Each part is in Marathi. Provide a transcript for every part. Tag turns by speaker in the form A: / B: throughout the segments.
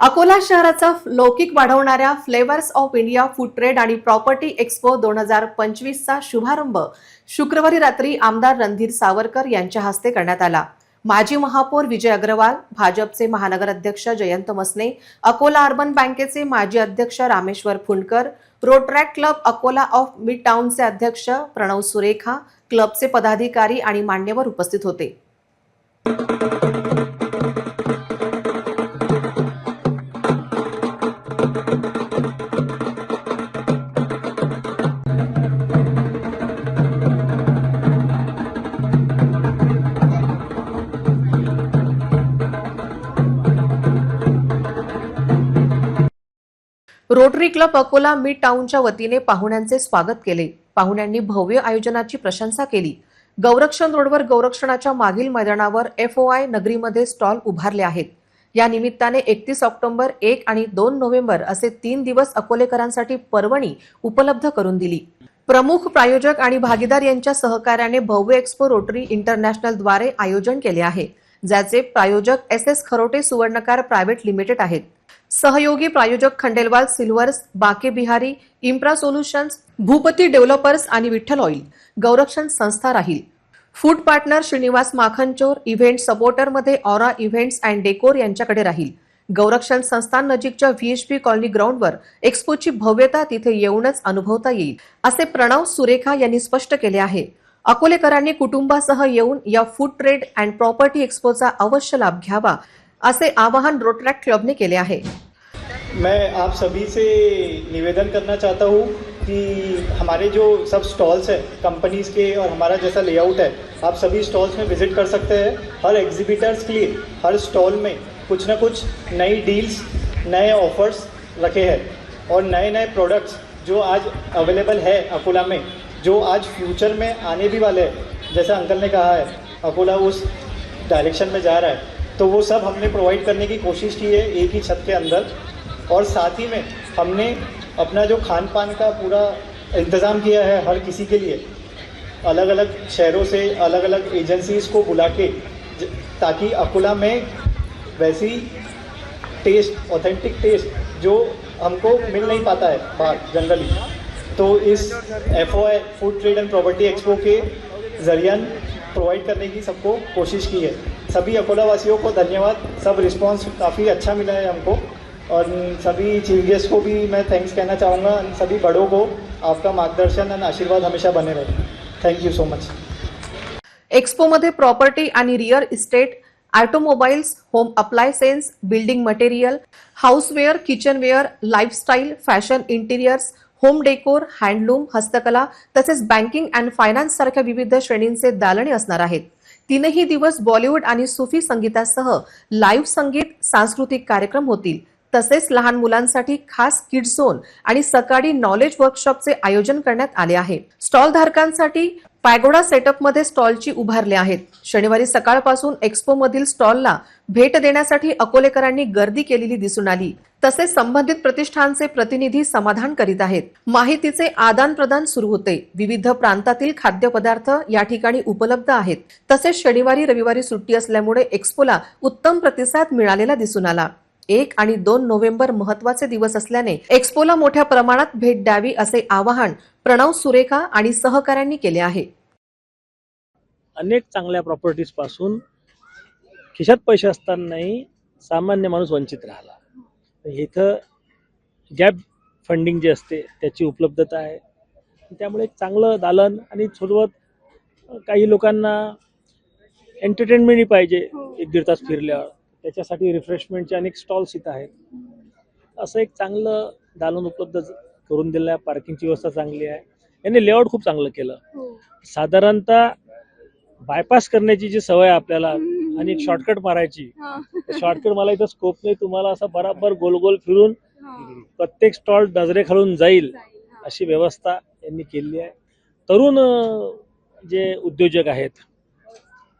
A: अकोला शहराचा लौकिक वाढवणाऱ्या flavours of India food trade आणि प्रॉपर्टी एक्स्पो दोन हजार पंचवीसचा शुभारंभ शुक्रवारी रात्री आमदार रणधीर सावरकर यांच्या हस्ते करण्यात आला. माजी महापौर विजय अग्रवाल भाजपचे महानगर अध्यक्ष जयंत मसने अकोला अर्बन बँकेचे माजी अध्यक्ष Rameshwar Phundkar Rotaract club Akola of mid टाउनचे अध्यक्ष प्रणव सुरेखा क्लबचे पदाधिकारी आणि मान्यवर उपस्थित होते. रोटरी क्लब अकोला मिड टाऊनच्या वतीने पाहुण्यांचे स्वागत केले. पाहुण्यांनी भव्य आयोजनाची प्रशंसा केली. गौरक्षण रोडवर गौरक्षणाच्या मागील मैदानावर एफ ओ आय नगरीमध्ये स्टॉल उभारले आहेत. या निमित्ताने एकतीस ऑक्टोबर एक आणि दोन नोव्हेंबर असे तीन दिवस अकोलेकरांसाठी पर्वणी उपलब्ध करून दिली. प्रमुख प्रायोजक आणि भागीदार यांच्या सहकार्याने भव्य एक्स्पो रोटरी इंटरनॅशनलद्वारे आयोजन केले आहे ज्याचे प्रायोजक S S Kharote Suvarnakar private limited आहेत. सहयोगी प्रायोजक Khandelwal silvers Banke Bihari Impra solutions Bhupati developers आणि विठ्ठल ऑइल गौरक्षण संस्था राहील. Food partner Shrinivas Makhanchor event सपोर्टरमध्ये aura events and decor यांच्याकडे राहील. गौरक्षण संस्थान नजीकच्या व्हीएचपी कॉलनी ग्राउंडवर एक्स्पोची भव्यता तिथे येऊनच अनुभवता येईल असे प्रणव सुरेखा यांनी स्पष्ट केले आहे. अकोलेकरांनी कुटुंबासह येऊन या फूड ट्रेड अँड प्रॉपर्टी एक्स्पोचा अवश्य लाभ घ्यावा असे आवाहन रोटरॅक क्लबने केले आहे.
B: मैं आप सभी से निवेदन करना चाहता हूँ कि हमारे जो सब स्टॉल्स हैं कंपनीज़ के और हमारा जैसा लेआउट है, आप सभी स्टॉल्स में विज़िट कर सकते हैं। हर एग्जिबिटर्स के लिए, हर स्टॉल में कुछ ना कुछ नई डील्स नए ऑफर्स रखे हैं और नए नए प्रोडक्ट्स जो आज अवेलेबल है अकोला में, जो आज फ्यूचर में आने भी वाले हैं। जैसा अंकल ने कहा है, अकोला उस डायरेक्शन में जा रहा है। तो वो सब हमने प्रोवाइड करने की कोशिश की है एक ही छत के अंदर। और साथ ही में हमने अपना जो खान पान का पूरा इंतज़ाम किया है हर किसी के लिए अलग अलग शहरों से अलग अलग एजेंसीज़ को बुला के ताकि अकोला में वैसी टेस्ट ऑथेंटिक टेस्ट जो हमको मिल नहीं पाता है बाहर जनरली तो इस F food trade and property expo के ज़रिए प्रोवाइड करने की सबको कोशिश की है। सभी अकोला वासियों को धन्यवाद। सब रिस्पांस काफ़ी अच्छा मिला है हमको। और सभी चीफ गेस्ट को भी मैं थैंक्स कहना चाहूँगा। सभी बड़ों को आपका मार्गदर्शन और आशीर्वाद हमेशा बने रहे। Thank you so much expo
A: एक्स्पोमध्ये property आणि real estate automobiles home appliances building material houseware kitchenware lifestyle fashion interiors home decor handloom हस्तकला तसेच बँकिंग अँड फायनान्स सारख्या विविध श्रेणींचे दालने असणार आहेत. तीनही दिवस बॉलिवूड आणि सुफी संगीतासह लाईव्ह संगीत सांस्कृतिक कार्यक्रम होतील. तसेच लहान मुलांसाठी खास किड झोन आणि सकाळी नॉलेज वर्कशॉपचे आयोजन करण्यात आले आहे. स्टॉल धारकांसाठी पॅगोडा सेटअपमध्ये स्टॉलची उभारले आहेत. शनिवारी सकाळपासून एक्स्पो मधील स्टॉलला भेट देण्यासाठी अकोलेकरांनी गर्दी केलेली दिसून आली. तसेच संबंधित प्रतिष्ठानचे प्रतिनिधी समाधान करीत आहेत. माहितीचे आदान प्रदान सुरू होते. विविध प्रांतातील खाद्यपदार्थ या ठिकाणी उपलब्ध आहेत. तसेच शनिवारी रविवारी सुट्टी असल्यामुळे एक्स्पोला उत्तम प्रतिसाद मिळालेला दिसून आला. एक आणि दोन नोव्हेंबर महत्त्वाचे दिवस असल्याने एक्स्पोला मोठ्या प्रमाणात भेट द्यावी असे आवाहन प्रणव सुरेखा आणि सहकाऱ्यांनी केले आहे.
C: अनेक चांगल्या प्रॉपर्टीजपासून खिशात पैसे असतानाही सामान्य माणूस वंचित राहिला. इथं गॅप फंडिंग जे असते त्याची उपलब्धता आहे. त्यामुळे एक चांगलं दालन आणि सोबत काही लोकांना एंटरटेनमेंटही पाहिजे एक दीड तास फिरल्यावर. त्याच्यासाठी रिफ्रेशमेंटचे अनेक स्टॉल्स इथं आहेत. असं एक चांगलं दालन उपलब्ध करून दिलं आहे पार्किंगची व्यवस्था चांगली आहे. यांनी लेआउट खूप चांगलं केलं. साधारणतः बायपास करण्याची जी सवय आहे आपल्याला आणि एक शॉर्टकट मारायची. शॉर्टकट मला इथं स्कोप नाही. तुम्हाला असं बराबर गोल गोल फिरून प्रत्येक स्टॉल नजरे खालून जाईल अशी व्यवस्था यांनी केली आहे. तरुण जे उद्योजक आहेत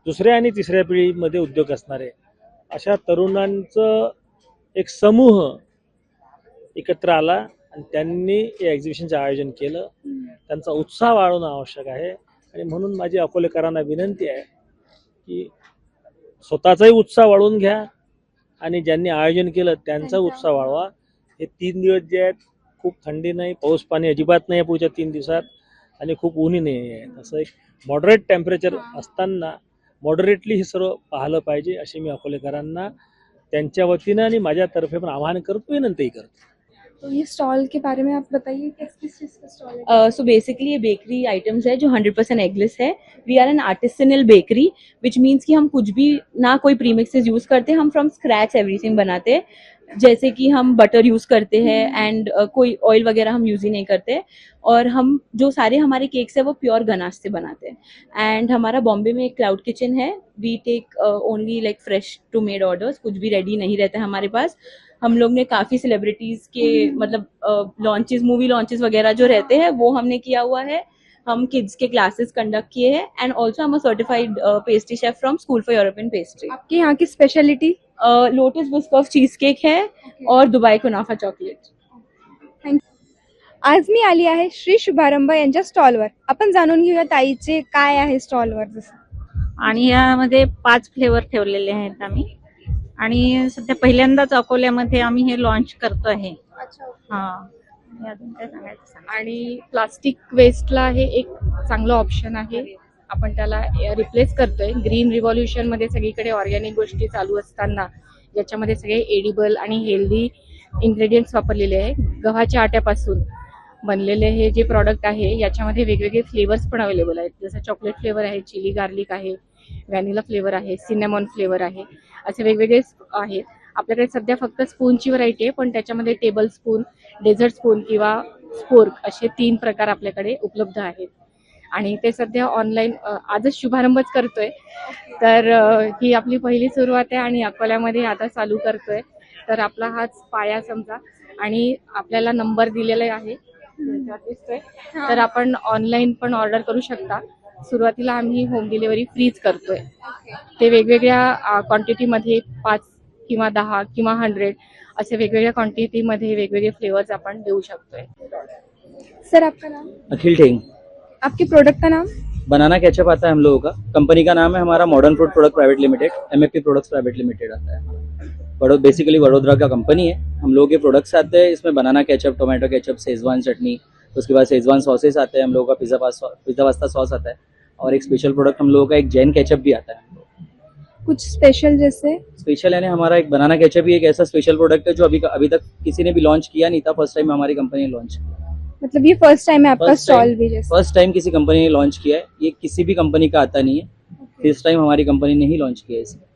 C: दुसऱ्या आणि तिसऱ्या पिढीमध्ये उद्योग असणारे अशा तरुणांचं एक समूह एकत्र आला आणि त्यांनी या एक्झिबिशनचं आयोजन केलं. त्यांचा उत्साह वाढवणं आवश्यक आहे. आणि म्हणून माझी अकोलेकरांना विनंती आहे की स्वतःचाही उत्साह वाढवून घ्या आणि ज्यांनी आयोजन केलं त्यांचा उत्साह वाढवा. हे तीन दिवस जे आहेत खूप थंडी नाही पाऊस पाणी अजिबात नाही आहे पुढच्या तीन दिवसात आणि खूप ऊनही नाही आहे. असं एक मॉडरेट टेम्परेचर असताना मॉडरेटली हे सर्व पाहिलं पाहिजे असे मी अकोलेकरांना त्यांच्या वतीनं आणि माझ्यातर्फे पण आवाहन करतो विनंतीही करतो.
D: तो ये स्टॉल के बारे में आप बताइए, किस किस चीज़ का स्टॉल है?
E: सो बेसिकली ये बेकरी आइटम्स है जो 100% परसेंट एगलेस है। We are an artisanal bakery which means कि हम कुछ भी ना कोई प्रीमिक्सेस यूज़ करते, हम फ्रॉम स्क्रैच एवरीथिंग बनाते। हैं जैसे कि हम बटर यूज़ करते हैं एंड uh, कोई ऑयल वगैरह हम यूज़ ही नहीं करते और हम जो सारे हमारे केक्स है वो प्योर गनाश से बनाते हैं। एंड हमारा बॉम्बे में एक क्लाउड किचन है। We take only like fresh to made orders कुछ भी रेडी नहीं रहता है हमारे पास। हम लोग ने काफ़ी सेलिब्रिटीज़ के मतलब लॉन्चेस मूवी लॉन्चेस वगैरह जो रहते हैं वो हमने किया हुआ है। हम किड्स के क्लासेस कंडक्ट किए हैं and also Hum certified pastry chef from school for European pastry
D: आपके यहाँ की speciality
E: Lotus Biscoff cheese cake है और दुबई कुनाफा चॉकलेट
D: आज मी आली आहे श्री शुभारंभ यांच्या स्टॉलवर आपण जाणून घेऊया ताईचे काय आहे स्टॉलवर जसं.
F: आणि यामध्ये पाच फ्लेवर ठेवलेले आहेत आम्ही. आणि सध्या पहिल्यांदाच अकोल्यामध्ये आम्ही हे लॉन्च करतो आहे हा. अजून काय सांगायचं
D: आणि प्लास्टिक वेस्टला हे एक चांगलं ऑप्शन आहे. आपण त्याला रिप्लेस करतोय. ग्रीन रिव्हॉल्युशनमध्ये सगळीकडे ऑर्गॅनिक गोष्टी चालू असताना ज्याच्यामध्ये सगळे एडिबल आणि हेल्दी इन्ग्रेडियंट्स वापरलेले आहे. गव्हाच्या आट्यापासून बनलेले हे जे प्रॉडक्ट आहे याच्यामध्ये वेगवेगळे फ्लेवर्स पण अवेलेबल आहेत. जसं चॉकलेट फ्लेवर आहे चिली गार्लिक आहे व्हॅनिला फ्लेवर आहे सिनेमॉन फ्लेवर आहे. असे वेगवेगळे आहेत. आपल्याकडे सध्या फक्त स्पूनची व्हरायटी आहे पण त्याच्यामध्ये टेबल स्पून डेझर्ट स्पून किंवा स्पोर्क असे तीन प्रकार आपल्याकडे उपलब्ध आहेत. आणि ते सध्या ऑनलाईन आजच शुभारंभच करतोय. तर ही आपली पहिली सुरुवात आहे आणि अकोल्यामध्ये आता चालू करतोय. तर आपला हाच पाया समजा. आणि आपल्याला नंबर दिलेला आहे. दिसतोय. तर आपण ऑनलाईन पण ऑर्डर करू शकता. सुरुवातीला आम्ही होम डिलिव्हरी फ्रीच करतोय. ते वेगवेगळ्या क्वांटिटीमध्ये पाच किंवा दहा किंवा हंड्रेड असे वेगवेगळ्या क्वांटिटीमध्ये वेगवेगळे फ्लेवर्स आपण देऊ शकतोय. सर आपका नाम?
G: अखिल ठेंग.
D: आपके प्रोडक्ट का नाम?
G: बनाना केचप आता है हम लोगों का। कंपनी का नाम है हमारा modern fruit product private limited M products private limited आता है। बड़ो बेसिकली वडोदरा का कंपनी है। हम लोगों के प्रोडक्ट्स आते हैं इसमें banana ketchup tomato ketchup Schezwan चटनी उसके बाद सेजवान सॉसेस आते हैं हम लोगों का पिज़्ज़ा पास पिज़्ज़ा पास्ता सॉस आता है। और एक स्पेशल प्रोडक्ट हम लोगों का एक जैन केचप भी आता है।
D: कुछ स्पेशल जैसे?
G: स्पेशल यानी हमारा एक बनाना कैचअप ही एक ऐसा स्पेशल प्रोडक्ट है जो अभी अभी तक किसी ने भी लॉन्च किया नहीं था फ़र्स्ट टाइम हमारी कंपनी ने लॉन्च किया
D: मतलब ये फ़र्स्ट टाइम है आपका स्टॉल भी जैसे।
G: फ़र्स्ट टाइम किसी कंपनी ने लॉन्च किया है ये किसी भी कंपनी का आता नहीं है। इस टाइम हमारी कंपनी ने ही लॉन्च किया है इसे।